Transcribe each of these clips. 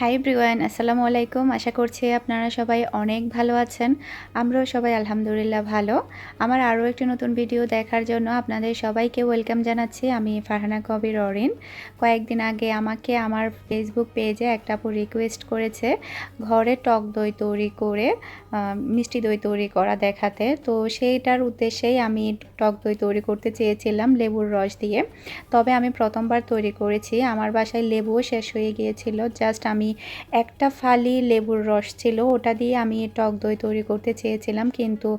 High ব্রিওয়ান আসসালামু আলাইকুম আশা করছি আপনারা সবাই অনেক ভালো আছেন। আমরাও সবাই আলহামদুলিল্লাহ ভালো। আমার আরও একটি নতুন ভিডিও দেখার জন্য আপনাদের সবাইকে ওয়েলকাম জানাচ্ছি। আমি ফারহানা কবির অরিন। কয়েকদিন আগে আমাকে আমার ফেসবুক পেজে একটা রিকোয়েস্ট করেছে ঘরে টক দই তৈরি করে মিষ্টি দই তৈরি করা দেখাতে। তো সেইটার উদ্দেশ্যেই আমি টক দই তৈরি করতে চেয়েছিলাম লেবুর রস দিয়ে। তবে আমি প্রথমবার তৈরি করেছি। আমার বাসায় লেবুও শেষ হয়ে গিয়েছিল। জাস্ট আমি আমি একটা ফালি লেবুর রস ছিল, ওটা দিয়ে আমি টক দই তৈরি করতে চেয়েছিলাম, কিন্তু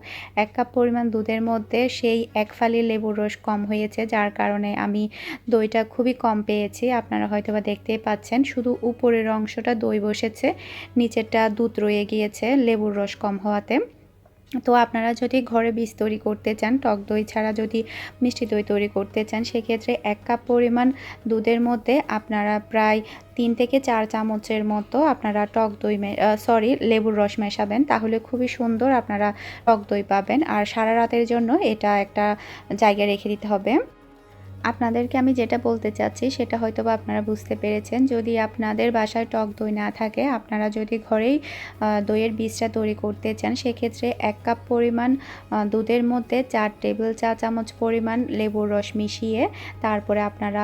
এক কাপ পরিমাণ দুধের মধ্যে সেই এক ফালি লেবুর রস কম হয়েছে, যার কারণে আমি দইটা খুবই কম পেয়েছি। আপনারা হয়তো বা দেখতেই পাচ্ছেন, শুধু উপরের অংশটা দই বসেছে, নিচেরটা দুধ রয়ে গিয়েছে লেবুর রস কম হওয়াতে। তো আপনারা যদি ঘরে বীজ তৈরি করতে চান, টক দই ছাড়া যদি মিষ্টি দই তৈরি করতে চান, সেক্ষেত্রে এক কাপ পরিমাণ দুধের মধ্যে আপনারা প্রায় তিন থেকে চার চামচের মতো আপনারা টক দই সরি লেবুর রস মেশাবেন। তাহলে খুবই সুন্দর আপনারা টক দই পাবেন। আর সারা রাতের জন্য এটা একটা জায়গায় রেখে দিতে হবে। আপনাদেরকে আমি যেটা বলতে চাচ্ছি, সেটা হয়তো বা আপনারা বুঝতে পেরেছেন। যদি আপনাদের বাসায় টক দই না থাকে, আপনারা যদি ঘরেই দইয়ের বীজটা তৈরি করতে চান, সেক্ষেত্রে এক কাপ পরিমাণ দুধের মধ্যে চার টেবিল চা চামচ পরিমাণ লেবুর রস মিশিয়ে, তারপরে আপনারা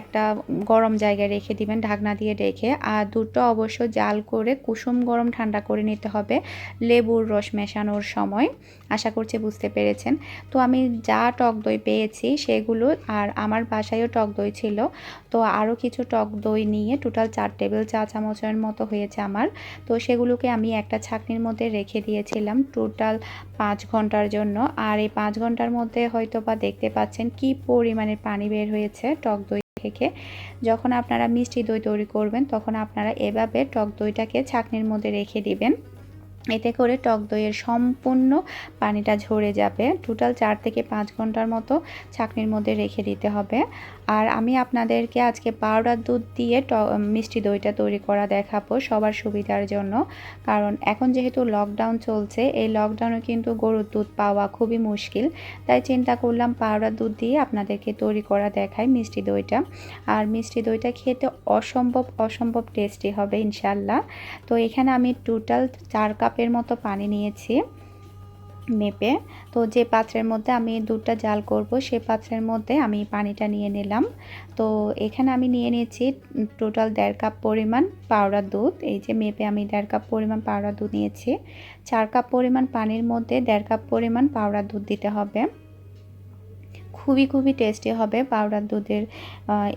একটা গরম জায়গায় রেখে দিবেন, ঢাকনা দিয়ে রেখে। আর দুধটা অবশ্য জাল করে কুসুম গরম ঠান্ডা করে নিতে হবে লেবুর রস মেশানোর সময়। আশা করছি বুঝতে পেরেছেন। তো আমি যা টক দই পেয়েছি, সেগুলো আর আমার বাসায়ও টক দই ছিল। তো আরও কিছু টক দই নিয়ে টোটাল চার টেবিল চা চামচের মতো হয়েছে আমার। তো সেগুলোকে আমি একটা ছাকনির মধ্যে রেখে দিয়েছিলাম টোটাল পাঁচ ঘণ্টার জন্য। আর এই পাঁচ ঘণ্টার মধ্যে হয়তো বা দেখতে পাচ্ছেন কি পরিমাণে পানি বের হয়েছে টক দই থেকে। যখন আপনারা মিষ্টি দই তৈরি করবেন, তখন আপনারা এভাবে টক দইটাকে ছাকনির মধ্যে রেখে দিবেন। এতে করে টক দইয়ের সম্পূর্ণ পানিটা ঝরে যাবে। টোটাল চার থেকে পাঁচ ঘণ্টার মতো ছাকনির মধ্যে রেখে দিতে হবে। আর আমি আপনাদেরকে আজকে পাউডার দুধ দিয়ে মিষ্টি দইটা তৈরি করা দেখাবো সবার সুবিধার জন্য। কারণ এখন যেহেতু লকডাউন চলছে, এই লকডাউনে কিন্তু গরুর দুধ পাওয়া খুবই মুশকিল। তাই চিন্তা করলাম পাউডার দুধ দিয়ে আপনাদেরকে তৈরি করা দেখায় মিষ্টি দইটা। আর মিষ্টি দইটা খেতে অসম্ভব অসম্ভব টেস্টি হবে ইনশাল্লাহ তো এখানে আমি টোটাল চার কাপের মতো পানি নিয়েছি মেপে। তো যে পাত্রের মধ্যে আমি দুধটা জাল করব, সে পাত্রের মধ্যে আমি পানিটা নিয়ে নিলাম। তো এখানে আমি নিয়ে নিয়েছি টোটাল দেড় কাপ পরিমাণ পাউডার দুধ। এই যে মেপে আমি দেড় কাপ পরিমাণ পাউডার দুধ নিয়েছি। চার কাপ পরিমাণ পানির মধ্যে দেড় কাপ পরিমাণ পাউডার দুধ দিতে হবে। খুবই খুবই টেস্টি হবে পাউডার দুধের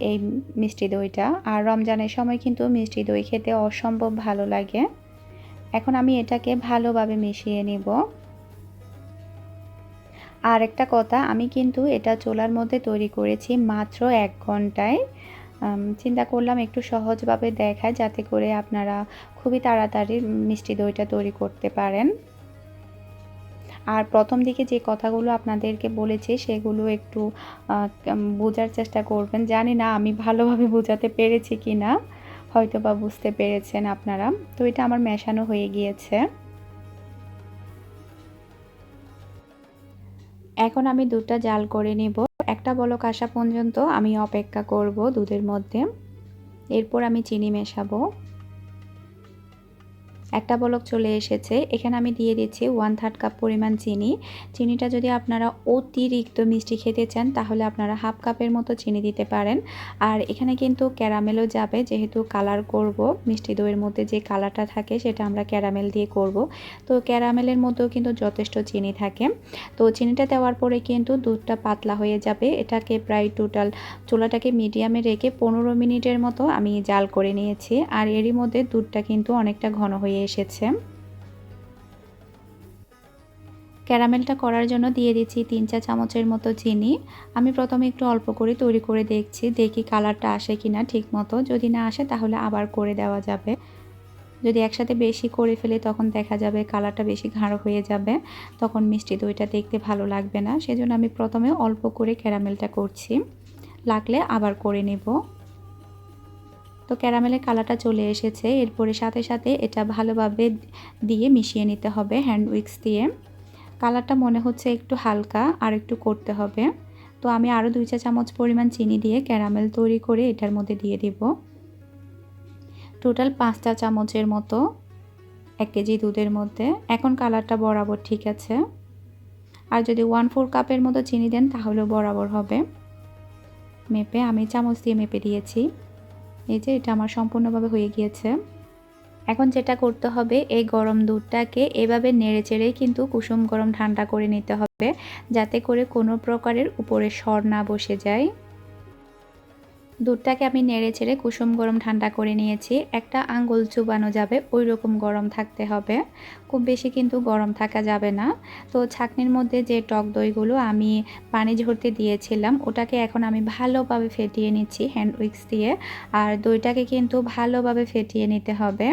এই মিষ্টি দইটা। আর রমজানের সময় কিন্তু মিষ্টি দই খেতে অসম্ভব ভালো লাগে। এখন আমি এটাকে ভালোভাবে মিশিয়ে নিব। আর একটা কথা, আমি কিন্তু এটা চোলার মধ্যে তৈরি করেছি মাত্র এক ঘন্টায়। চিন্তা করলাম একটু সহজভাবে দেখায় যাতে করে আপনারা খুবই তাড়াতাড়ি মিষ্টি দইটা তৈরি করতে পারেন। আর প্রথম দিকে যে কথাগুলো আপনাদেরকে বলেছি সেগুলো একটু বোঝার চেষ্টা করবেন। জানি না আমি ভালোভাবে বোঝাতে পেরেছি কি না হয়তো বা বুঝতে পেরেছেন আপনারা। তো এটা আমার মেশানো হয়ে গিয়েছে। এখন আমি দুধটা জাল করে নেব। একটা বলক আসা পর্যন্ত আমি অপেক্ষা করব দুধের মধ্যে। এরপর আমি চিনি মেশাবো। একটা বলক চলে এসেছে। এখানে আমি দিয়ে দিচ্ছি ওয়ান থার্ড কাপ পরিমাণ চিনি। চিনিটা যদি আপনারা অতিরিক্ত মিষ্টি খেতে চান, তাহলে আপনারা হাফ কাপের মতো চিনি দিতে পারেন। আর এখানে কিন্তু ক্যারামেলও যাবে, যেহেতু কালার করব। মিষ্টি দইয়ের মধ্যে যে কালারটা থাকে, সেটা আমরা ক্যারামেল দিয়ে করব। তো ক্যারামেলের মধ্যেও কিন্তু যথেষ্ট চিনি থাকে। তো চিনিটা দেওয়ার পরে কিন্তু দুধটা পাতলা হয়ে যাবে। এটাকে প্রায় টোটাল চুলাটাকে মিডিয়ামে রেখে পনেরো মিনিটের মতো আমি জাল করে নিয়েছি। আর এরই মধ্যে দুধটা কিন্তু অনেকটা ঘন হয়ে এসেছে। ক্যারামেলটা করার জন্য দিয়ে দিচ্ছি তিন চা চামচের মতো চিনি। আমি প্রথমে একটু অল্প করে তৈরি করে দেখছি, দেখি কালারটা আসে কি না ঠিক মতো যদি না আসে তাহলে আবার করে দেওয়া যাবে। যদি একসাথে বেশি করে ফেলে তখন দেখা যাবে কালারটা বেশি ঘাড়ো হয়ে যাবে। তখন মিষ্টি দইটা দেখতে ভালো লাগবে না। সেজন্য আমি প্রথমে অল্প করে ক্যারামেলটা করছি। লাগলে আবার করে নেব। তো ক্যারামেলের কালারটা চলে এসেছে। এরপরে সাথে সাথে এটা ভালোভাবে দিয়ে মিশিয়ে নিতে হবে হ্যান্ড উইক্স দিয়ে। কালারটা মনে হচ্ছে একটু হালকা আর একটু করতে হবে। তো আমি আরও দুই চা চামচ পরিমাণ চিনি দিয়ে ক্যারামেল তৈরি করে এটার মধ্যে দিয়ে দেব। টোটাল পাঁচ চা চামচের মতো এক কেজি দুধের মধ্যে। এখন কালারটা বরাবর ঠিক আছে। আর যদি ওয়ান ফোর কাপের মতো চিনি দেন তাহলেও বরাবর হবে। মেপে আমি চামচ দিয়ে মেপে দিয়েছি। এই যে এটা আমার সম্পূর্ণভাবে হয়ে গিয়েছে। এখন যেটা করতে হবে, এই গরম দুধটাকে এভাবে নেড়ে চেড়ে কিন্তু কুসুম গরম ঠান্ডা করে নিতে হবে, যাতে করে কোনো প্রকারের উপরে সর না বসে যায়। দুধটাকে আমি নেড়ে চেড়ে কুসুম গরম ঠান্ডা করে নিয়েছি। একটা আঙ্গুল চুবানো যাবে ওই রকম গরম থাকতে হবে। খুব বেশি কিন্তু গরম থাকা যাবে না। তো ছাকনির মধ্যে যে টক দইগুলো আমি পানি ঝরতে দিয়েছিলাম, ওটাকে এখন আমি ভালোভাবে ফেটিয়ে নিচ্ছি হ্যান্ড উইক্স দিয়ে। আর দইটাকে কিন্তু ভালোভাবে ফেটিয়ে নিতে হবে।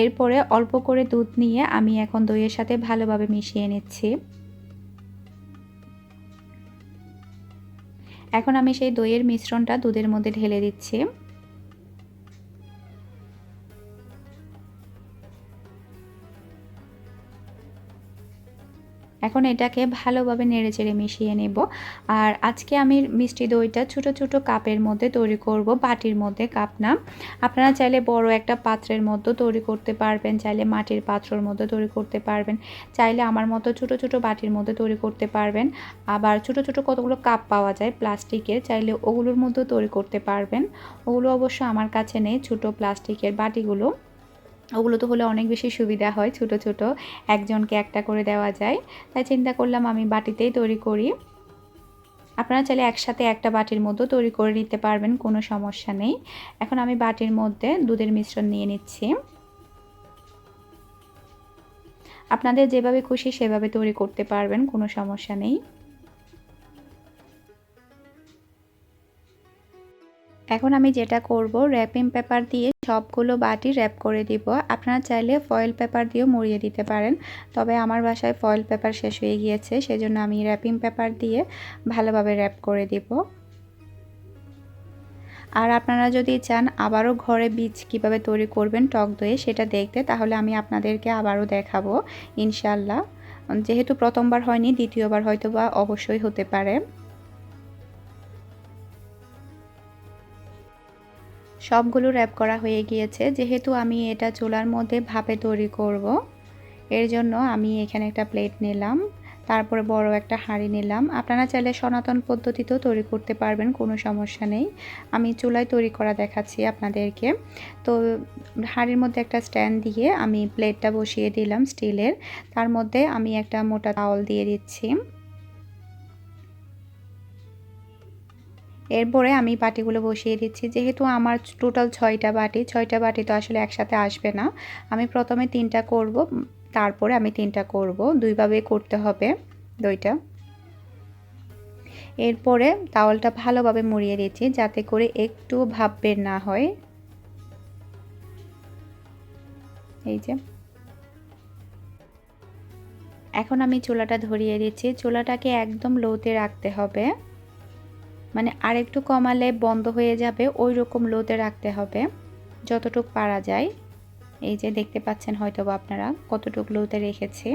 এরপরে অল্প করে দুধ নিয়ে আমি এখন দইয়ের সাথে ভালোভাবে মিশিয়ে নিচ্ছি। এখন আমি সেই দইয়ের মিশ্রণটা দুধের মধ্যে ঢেলে দিচ্ছি। এখন এটাকে ভালোভাবে নেড়ে চেড়ে মিশিয়ে নেব। আর আজকে আমি মিষ্টি দইটা ছোট ছোট কাপের মধ্যে তৈরি করব, বাটির মধ্যে কাপ না আপনারা চাইলে বড় একটা পাত্রের মধ্যে তৈরি করতে পারবেন, চাইলে মাটির পাত্রর মধ্যে তৈরি করতে পারবেন, চাইলে আমার মতো ছোট ছোট বাটির মধ্যে তৈরি করতে পারবেন। আবার ছোট ছোট কতগুলো কাপ পাওয়া যায় প্লাস্টিকের, চাইলে ওগুলোর মধ্যেও তৈরি করতে পারবেন। ওগুলো অবশ্য আমার কাছে নেই, ছোট প্লাস্টিকের বাটিগুলো। ওগুলো তো হলে অনেক বেশি সুবিধা হয় ছোট ছোট। একজনকে একটা করে দেওয়া যায়। তাই চিন্তা করলাম আমি বাটিতেই তৈরি করি। আপনারা চাইলে একসাথে একটা বাটির মধ্যে তৈরি করে নিতে পারবেন, কোনো সমস্যা নেই। এখন আমি বাটির মধ্যে দুধের মিশ্রণ নিয়ে নিচ্ছি। আপনাদের যেভাবে খুশি সেভাবে তৈরি করতে পারবেন, কোনো সমস্যা নেই। এখন আমি যেটা করব র্যাপিং পেপার দিয়ে সবগুলো বাটি র্যাপ করে দিব। আপনারা চাইলে ফয়েল পেপার দিয়েও মুড়িয়ে দিতে পারেন, তবে আমার বাসায় ফয়েল পেপার শেষ হয়ে গিয়েছে, সেজন্য আমি র্যাপিং পেপার দিয়ে ভালোভাবে র্যাপ করে দিব। আর আপনারা যদি চান আবারও ঘরে বীজ কীভাবে তৈরি করবেন, টক দইয়ে সেটা দেখতে, তাহলে আমি আপনাদেরকে আবারও দেখাবো ইনশাল্লাহ যেহেতু প্রথমবার হয়নি, দ্বিতীয়বার হয়তো বা অবশ্যই হতে পারে। সবগুলো র্যাপ করা হয়ে গিয়েছে। যেহেতু আমি এটা চুলার মধ্যে ভাপে তৈরি করব, এর জন্য আমি এখানে একটা প্লেট নিলাম, তারপরে বড় একটা হাঁড়ি নিলাম। আপনারা চাইলে সনাতন পদ্ধতিতেও তৈরি করতে পারবেন, কোনো সমস্যা নেই। আমি চুলায় তৈরি করা দেখাচ্ছি আপনাদেরকে। তো হাঁড়ির মধ্যে একটা স্ট্যান্ড দিয়ে আমি প্লেটটা বসিয়ে দিলাম স্টিলের তার মধ্যে আমি একটা মোটা তাওয়াল দিয়ে দিচ্ছি। এরপরে আমি বাটিগুলো বসিয়ে দিচ্ছি। যেহেতু আমার টোটাল ছয়টা বাটি ছয়টা বাটি তো আসলে একসাথে আসবে না। আমি প্রথমে তিনটা করব তারপরে আমি তিনটা করব। দুইভাবে করতে হবে দইটা। এরপরে তাওয়ালটা ভালোভাবে মুড়িয়ে দিচ্ছি, যাতে করে একটু ভাব বের না হয়। এই যে। এখন আমি চুলাটা ধরিয়ে দিচ্ছি। চুলাটাকে একদম লোতে রাখতে হবে। মানে আরেকটু কমালে বন্ধ হয়ে যাবে ওই রকম লোতে রাখতে হবে, যতটুক পারা যায়। এই যে দেখতে পাচ্ছেন হয়তো আপনারা কতটুক লোতে রেখেছি।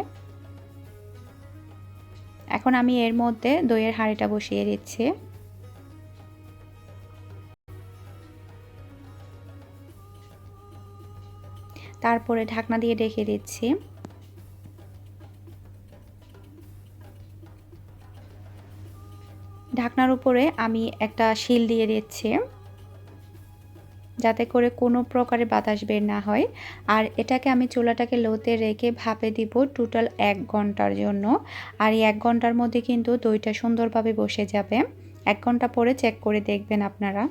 এখন আমি এর মধ্যে দইয়ের হাঁড়িটা বসিয়ে দিচ্ছি। তারপরে ঢাকনা দিয়ে রেখে দিচ্ছি। ঢাকনার উপরে আমি একটা শিল দিয়ে দিচ্ছি, যাতে করে কোনো প্রকারে বাতাস বের না হয়। আর এটাকে আমি চুলাটাকে লোতে রেখে ভাপে দিব টোটাল এক ঘণ্টার জন্য। আর এই এক ঘণ্টার মধ্যে কিন্তু দইটা সুন্দরভাবে বসে যাবে। এক ঘণ্টা পরে চেক করে দেখবেন আপনারা।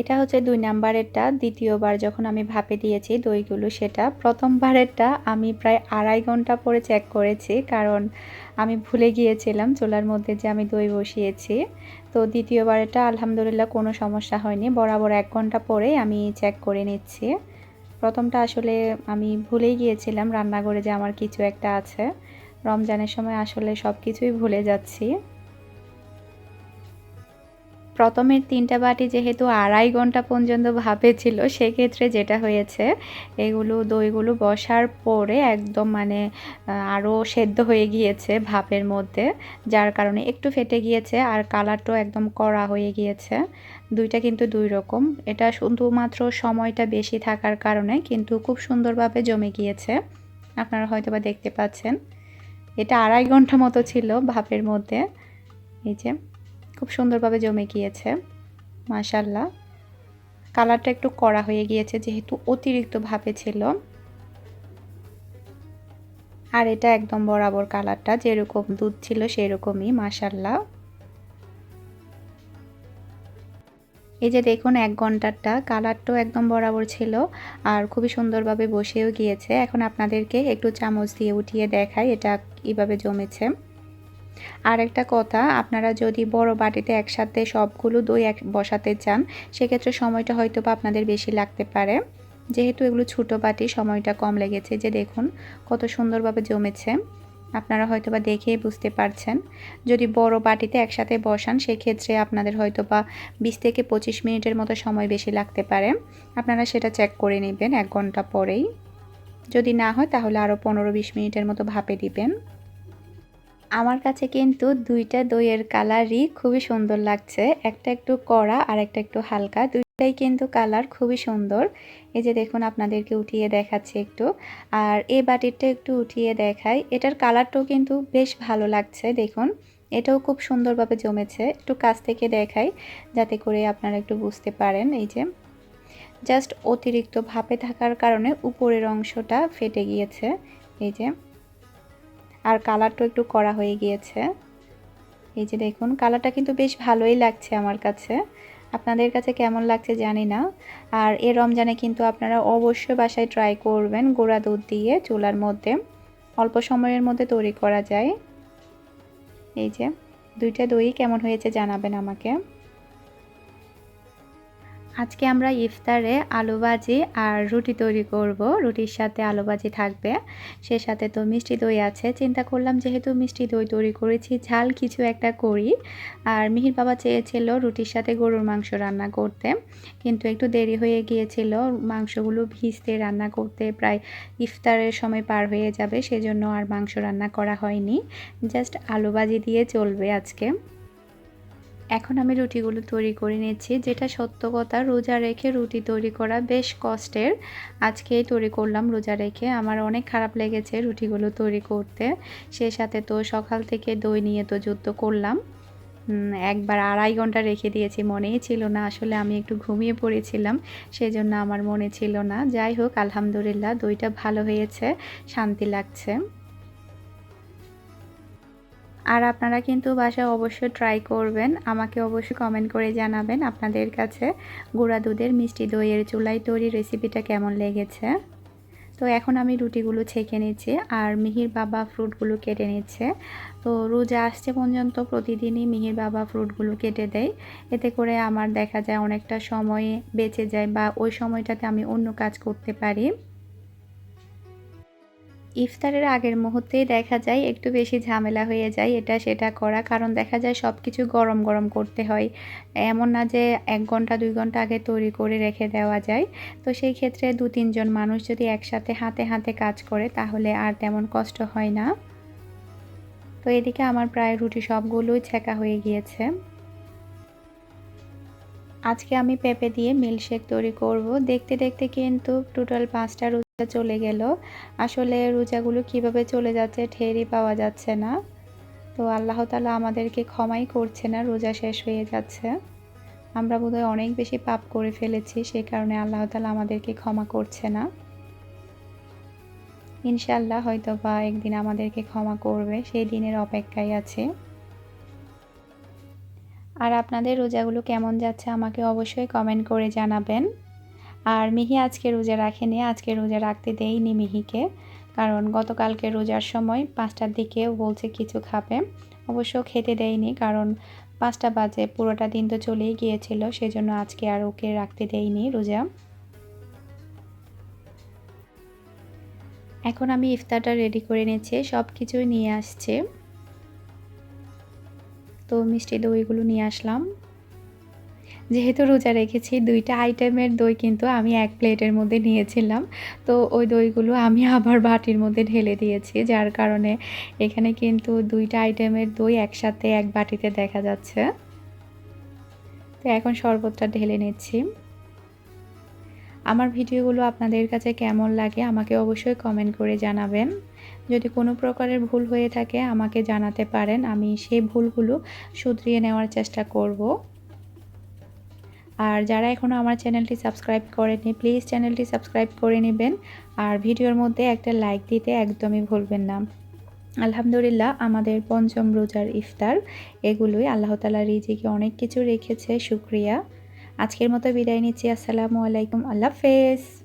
এটা হচ্ছে দুই নাম্বারেরটা। দ্বিতীয়বার যখন আমি ভাপে দিয়েছি দইগুলো, সেটা প্রথমবারেরটা আমি প্রায় আড়াই ঘণ্টা পরে চেক করেছি। কারণ আমি ভুলে গিয়েছিলাম চুলার মধ্যে যে আমি দই বসিয়েছি। তো দ্বিতীয়বার এটা আলহামদুলিল্লাহ কোনো সমস্যা হয়নি। বরাবর এক ঘণ্টা পরে আমি চেক করে নিচ্ছি। প্রথমটা আসলে আমি ভুলেই গিয়েছিলাম রান্নাঘরে যে আমার কিছু একটা আছে। রমজানের সময় আসলে সব কিছুই ভুলে যাচ্ছি। প্রথমের তিনটা বাটি যেহেতু আড়াই ঘণ্টা পর্যন্ত ভাপে ছিল, সেক্ষেত্রে যেটা হয়েছে, এগুলো দইগুলো বসার পরে একদম মানে আরও সেদ্ধ হয়ে গিয়েছে ভাপের মধ্যে, যার কারণে একটু ফেটে গিয়েছে আর কালারটাও একদম কড়া হয়ে গিয়েছে। দুইটা কিন্তু দুই রকম। এটা শুধুমাত্র সময়টা বেশি থাকার কারণে কিন্তু খুব সুন্দরভাবে জমে গিয়েছে। আপনারা হয়তো বা দেখতে পাচ্ছেন। এটা আড়াই ঘণ্টা মতো ছিল ভাপের মধ্যে। এই যে। খুব সুন্দরভাবে জমে গিয়েছে মাশাল্লাহ কালারটা একটু কড়া হয়ে গিয়েছে, যেহেতু অতিরিক্ত ভাপে ছিল। আর এটা একদম বরাবর কালারটা, যেরকম দুধ ছিল সেরকমই মাশাল্লাহ এই যে দেখুন, এক ঘন্টারটা কালারটাও একদম বরাবর ছিল আর খুবই সুন্দরভাবে বসেও গিয়েছে। এখন আপনাদেরকে একটু চামচ দিয়ে উঠিয়ে দেখাই, এটা কীভাবে জমেছে। আর একটা কথা, আপনারা যদি বড় বাটিতে একসাথে সবগুলো দই এক বসাতে চান, সেক্ষেত্রে সময়টা হয়তো বা আপনাদের বেশি লাগতে পারে। যেহেতু এগুলো ছোটো বাটি, সময়টা কম লেগেছে। যে দেখুন, কত সুন্দরভাবে জমেছে। আপনারা হয়তো বা দেখেই বুঝতে পারছেন। যদি বড় বাটিতে একসাথে বসান, সেক্ষেত্রে আপনাদের হয়তো বা বিশ থেকে পঁচিশ মিনিটের মতো সময় বেশি লাগতে পারে। আপনারা সেটা চেক করে নেবেন এক ঘণ্টা পরেই। যদি না হয়, তাহলে আরও পনেরো বিশ মিনিটের মতো ভাপে দিবেন। আমার কাছে কিন্তু দুইটা দইয়ের কালারই খুবই সুন্দর লাগছে। একটা একটু কড়া আর একটা একটু হালকা। দুইটাই কিন্তু কালার খুবই সুন্দর। এই যে দেখুন, আপনাদেরকে উঠিয়ে দেখাচ্ছি একটু। আর এই বাটিরটা একটু উঠিয়ে দেখাই। এটার কালারটাও কিন্তু বেশ ভালো লাগছে, দেখুন। এটাও খুব সুন্দরভাবে জমেছে। একটু কাছ থেকে দেখাই, যাতে করে আপনারা একটু বুঝতে পারেন। এই যে জাস্ট অতিরিক্ত ভাপে থাকার কারণে উপরের অংশটা ফেটে গিয়েছে। এই যে আর কালারটা একটু করা হয়ে গিয়েছে। এই যে দেখুন, কালারটা কিন্তু বেশ ভালোই লাগছে আমার কাছে। আপনাদের কাছে কেমন লাগছে জানি না। আর এ রমজানে কিন্তু আপনারা অবশ্যই বাসায় ট্রাই করবেন গোড়া দুধ দিয়ে চুলার মধ্যে। অল্প সময়ের মধ্যে তৈরি করা যায়। এই যে, দুইটা দই কেমন হয়েছে জানাবেন আমাকে। আজকে আমরা ইফতারে আলু ভাজি আর রুটি তৈরি করব। রুটির সাথে আলু ভাজি থাকবে। সে সাথে তো মিষ্টি দই আছে। চিন্তা করলাম যেহেতু মিষ্টি দই তৈরি করেছি, ঝাল কিছু একটা করি। আর মিহির বাবা চেয়েছিল রুটির সাথে গরুর মাংস রান্না করতে। কিন্তু একটু দেরি হয়ে গিয়েছিল। মাংসগুলো ভিজতে রান্না করতে প্রায় ইফতারের সময় পার হয়ে যাবে। সেজন্য আর মাংস রান্না করা হয়নি। জাস্ট আলু ভাজি দিয়ে চলবে আজকে। এখন আমি রুটিগুলো তৈরি করে নিচ্ছি, যেটা সত্য কথা, রোজা রেখে রুটি তৈরি করা বেশ কষ্টের। আজকেই তৈরি করলাম রোজা রেখে, আমার অনেক খারাপ লেগেছে রুটিগুলো তৈরি করতে। সে সাথে তো সকাল থেকে দই নিয়ে তো যুদ্ধ করলাম। একবার আড়াই ঘণ্টা রেখে দিয়েছি, মনেই ছিল না আসলে আমি একটু ঘুমিয়ে পড়েছিলাম, সেজন্য আমার মনে ছিল না। যাই হোক, আলহামদুলিল্লাহ, দইটা ভালো হয়েছে, শান্তি লাগছে। আর আপনারা কিন্তু বাসায় অবশ্যই ট্রাই করবেন। আমাকে অবশ্যই কমেন্ট করে জানাবেন আপনাদের কাছে গুঁড়া দুধের মিষ্টি দইয়ের চুলাই তৈরি রেসিপিটা কেমন লেগেছে। তো এখন আমি রুটিগুলো ছেঁকে নিচ্ছি আর মিহির বাবা ফ্রুটগুলো কেটে নিচ্ছে। তো রোজা আসছে পর্যন্ত প্রতিদিনই মিহির বাবা ফ্রুটগুলো কেটে দেয়। এতে করে আমার দেখা যায় অনেকটা সময় বেঁচে যায় বা ওই সময়টাতে আমি অন্য কাজ করতে পারি। ইফতারের আগের মুহূর্তেই দেখা যায় একটু বেশি ঝামেলা হয়ে যায় এটা সেটা করা, কারণ দেখা যায় সব কিছু গরম গরম করতে হয়। এমন না যে এক ঘণ্টা, দুই ঘণ্টা আগে তৈরি করে রেখে দেওয়া যায়। তো সেই ক্ষেত্রে দু তিনজন মানুষ যদি একসাথে হাতে হাতে কাজ করে তাহলে আর তেমন কষ্ট হয় না। তো এদিকে আমার প্রায় রুটি সবগুলোই ছেঁকা হয়ে গিয়েছে। আজকে আমি পেঁপে দিয়ে মিল্কশেক তৈরি করব। দেখতে দেখতে কিন্তু টোটাল পাঁচটা চলে গেল। আসলে রোজাগুলো কীভাবে চলে যাচ্ছে ঠেরই পাওয়া যাচ্ছে না। তো আল্লাহ তালা আমাদেরকে ক্ষমাই করছে না, রোজা শেষ হয়ে যাচ্ছে। আমরা বোধহয় অনেক বেশি পাপ করে ফেলেছি সেই কারণে আল্লাহ তালা আমাদেরকে ক্ষমা করছে না। ইনশাল্লাহ হয়তো বা একদিন আমাদেরকে ক্ষমা করবে, সেই দিনের অপেক্ষায় আছে। আর আপনাদের রোজাগুলো কেমন যাচ্ছে আমাকে অবশ্যই কমেন্ট করে জানাবেন। আর মিহি আজকে রোজা রাখেনি, আজকে রোজা রাখতে দেইনি মিহিকে। কারণ গতকালকে রোজার সময় পাঁচটার দিকে বলছে কিছু খাবে। অবশ্য খেতে দেয়নি, কারণ পাঁচটা বাজে, পুরোটা দিন তো চলেই গিয়েছিল, সেজন্য আজকে আর ওকে রাখতে দেয়নি রোজা। এখন আমি ইফতারটা রেডি করে নিচ্ছি, সব কিছুই নিয়ে আসছে। তো মিষ্টি দইগুলো নিয়ে আসলাম। যেহেতু রোজা রেখেছি, দুইটা আইটেমের দই কিন্তু আমি এক প্লেটের মধ্যে নিয়েছিলাম। তো ওই দইগুলো আমি আবার বাটির মধ্যে ঢেলে দিয়েছি, যার কারণে এখানে কিন্তু দুইটা আইটেমের দই একসাথে এক বাটিতে দেখা যাচ্ছে। তো এখন শরবতটা ঢেলে নিচ্ছি। আমার ভিডিওগুলো আপনাদের কাছে কেমন লাগে আমাকে অবশ্যই কমেন্ট করে জানাবেন। যদি কোনো প্রকারের ভুল হয়ে থাকে আমাকে জানাতে পারেন, আমি সেই ভুলগুলো শুধরিয়ে নেওয়ার চেষ্টা করব। আর যারা এখনও আমার চ্যানেলটি সাবস্ক্রাইব করেনি প্লিজ চ্যানেলটি সাবস্ক্রাইব করে নেবেন। আর ভিডিওর মধ্যে একটা লাইক দিতে একদমই ভুলবেন না। আলহামদুলিল্লাহ, আমাদের পঞ্চম রোজার ইফতার, এগুলোই আল্লাহ তালা রিজিকে অনেক কিছু রেখেছে, শুক্রিয়া। আজকের মতো বিদায় নিচ্ছি, আসসালামু আলাইকুম, আল্লাহ হাফেজ।